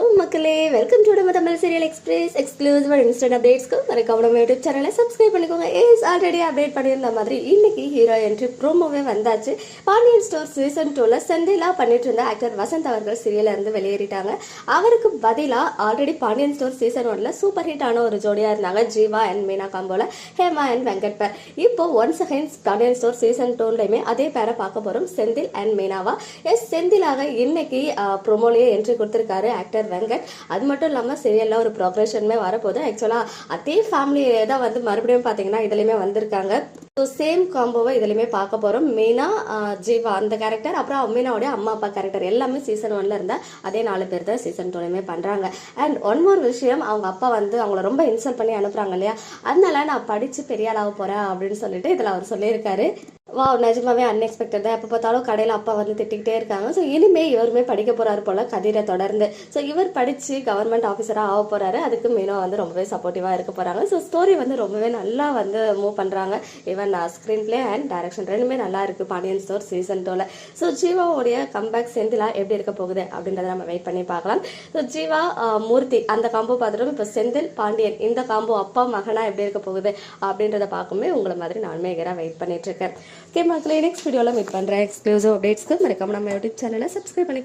Oh, மக்களே welcome to நம்ம Tamil serial express exclusive instant அப்டேட்ஸ்க்கு மறக்காம நம்ம யூடியூப் சேனலை சப்ஸ்கிரைப் பண்ணிக்கோங்க. ஏஸ் ஆல்ரெடி அப்டேட் பண்ணியிருந்த மாதிரி இன்னைக்கு ஹீரோ என்ட்ரி ப்ரோமோவே வந்தாச்சு. பாண்டியன் ஸ்டோர் சீசன் டூவில் செந்திலா பண்ணிட்டு இருந்த ஆக்டர் வசந்த் அவர்கள் சீரியல்ல இருந்து வெளியேறிட்டாங்க. அவருக்கு பதிலாக ஆல்ரெடி பாண்டியன் ஸ்டோர் சீசன் ஒன்ல சூப்பர் ஹிட் ஆன ஒரு ஜோடியாக இருந்தாங்க ஜீவா அண்ட் மீனா காம்போல ஹேமா அண்ட் வெங்கட் பேர் இப்போ once again Pandian store season டூலையுமே அதே பேரை பார்க்க போகிறோம் செந்தில் அண்ட் மீனாவா. எஸ் செந்திலாக இன்னைக்கு ப்ரோமோலேயே என்ட்ரி கொடுத்துருக்காரு ஆக்டர் வெங்கட். அது மட்டும் இல்லாமல் சீரியலில் ஒரு ப்ரோக்ரஷனுமே வரப்போகுது. ஆக்சுவலாக அதே ஃபேமிலியே தான் வந்து மறுபடியும் பார்த்தீங்கன்னா இதுலையுமே வந்திருக்காங்க. ஸோ சேம் காம்போவை இதுலையுமே பார்க்க போகிறோம் மீனா ஜீவா அந்த கேரக்டர் அப்புறம் மீனாவுடைய அம்மா அப்பா கேரக்டர் எல்லாமே சீசன் ஒன்ல இருந்த அதே நாலு பேர் தான் சீசன் டூலையுமே பண்ணுறாங்க அண்ட் ஒன் மோர் விஷயம் அவங்க அப்பா வந்து அவங்கள ரொம்ப இன்சல்ட் பண்ணி அனுப்புகிறாங்க இல்லையா? அதனால நான் படித்து பெரிய ஆளாக போகிறேன் அப்படின்னு சொல்லிட்டு இதில் அவர் சொல்லியிருக்காரு. வா நிஜமாவே அன்எக்ஸ்பெக்டட் தான். எப்போ பார்த்தாலும் கடையில் அப்பா வந்து திட்டிக்கிட்டே இருக்காங்க. ஸோ இனிமே இவருமே படிக்க போறாரு போல கதிரை தொடர்ந்து. ஸோ இவர் படித்து கவர்மெண்ட் ஆஃபீஸராக ஆக போறாரு. அதுக்கு மீனா வந்து ரொம்பவே சப்போர்ட்டிவாக இருக்க போறாங்க. ஸோ ஸ்டோரி வந்து ரொம்பவே நல்லா வந்து மூவ் பண்ணுறாங்க even screenplay and direction ரெண்டுமே நல்லா இருக்கு. பாண்டியன் ஸ்டோர் சீசன் டூவில் ஸோ ஜீவாவுடைய கம்பேக் செந்திலா எப்படி இருக்க போகுது அப்படின்றத நம்ம வெயிட் பண்ணி பார்க்கலாம். ஸோ ஜீவா uh, மூர்த்தி அந்த காம்போ பார்த்துட்டோம். இப்போ செந்தில் பாண்டியன் இந்த காம்போ அப்பா மகனா எப்படி இருக்க போகுது அப்படின்றத பார்க்கும்போது உங்களை மாதிரி நானுமே எகராக வெயிட் பண்ணிட்டு இருக்கேன். ஓகே மக்களே நெக்ஸ்ட் வீடியோவில் மீட் பண்ணுறேன் எக்ஸ்க்ளூசிவ் அப்டேட்ஸ்க்கு மறக்காம நம்ம யூடியூப் சேனலை சப்ஸ்கிரைப் பண்ணி